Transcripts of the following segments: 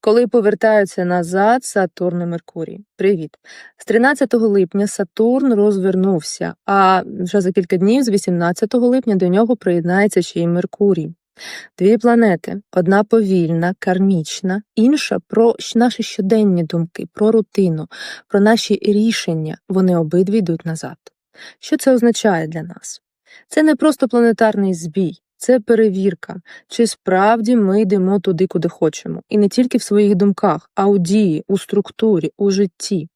Коли повертаються назад Сатурн і Меркурій. Привіт. З 13 липня Сатурн розвернувся, а вже за кілька днів, з 18 липня, до нього приєднається ще й Меркурій. Дві планети: одна повільна, кармічна, інша про наші щоденні думки, про рутину, про наші рішення. Вони обидві йдуть назад. Що це означає для нас? Це не просто планетарний збій, це перевірка, чи справді ми йдемо туди, куди хочемо, і не тільки в своїх думках, а у дії, у структурі, у житті.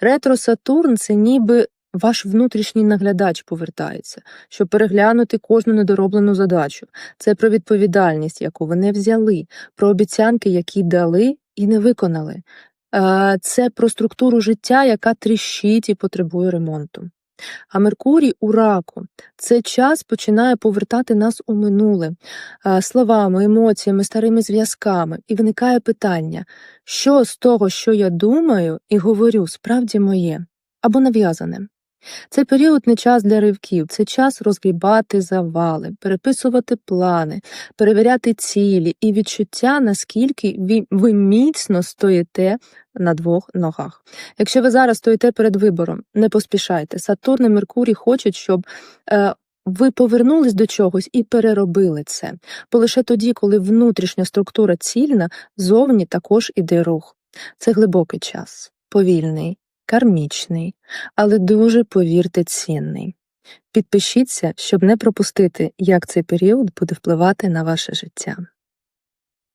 Ретро Сатурн це ніби ваш внутрішній наглядач повертається, щоб переглянути кожну недороблену задачу. Це про відповідальність, яку ви не взяли, про обіцянки, які дали і не виконали. Е, Це про структуру життя, яка тріщить і потребує ремонту. А Меркурій у раку. Це час починає повертати нас у минуле. Е, словами, емоціями, старими зв'язками, і виникає питання, що з того, що я думаю і говорю, справді моє або нав'язане. Цей період не час для ривків, це час розгрібати завали, переписувати плани, перевіряти цілі і відчуття, наскільки ви, міцно стоїте на двох ногах. Якщо ви зараз стоїте перед вибором, не поспішайте. Сатурн і Меркурій хочуть, щоб е, ви повернулись до чогось і переробили це. Бо лише тоді, коли внутрішня структура цільна, зовні також іде рух. Це глибокий час, повільний, кармічний, але дуже, повірте, цінний. Підпишіться, щоб не пропустити, як цей період буде впливати на ваше життя.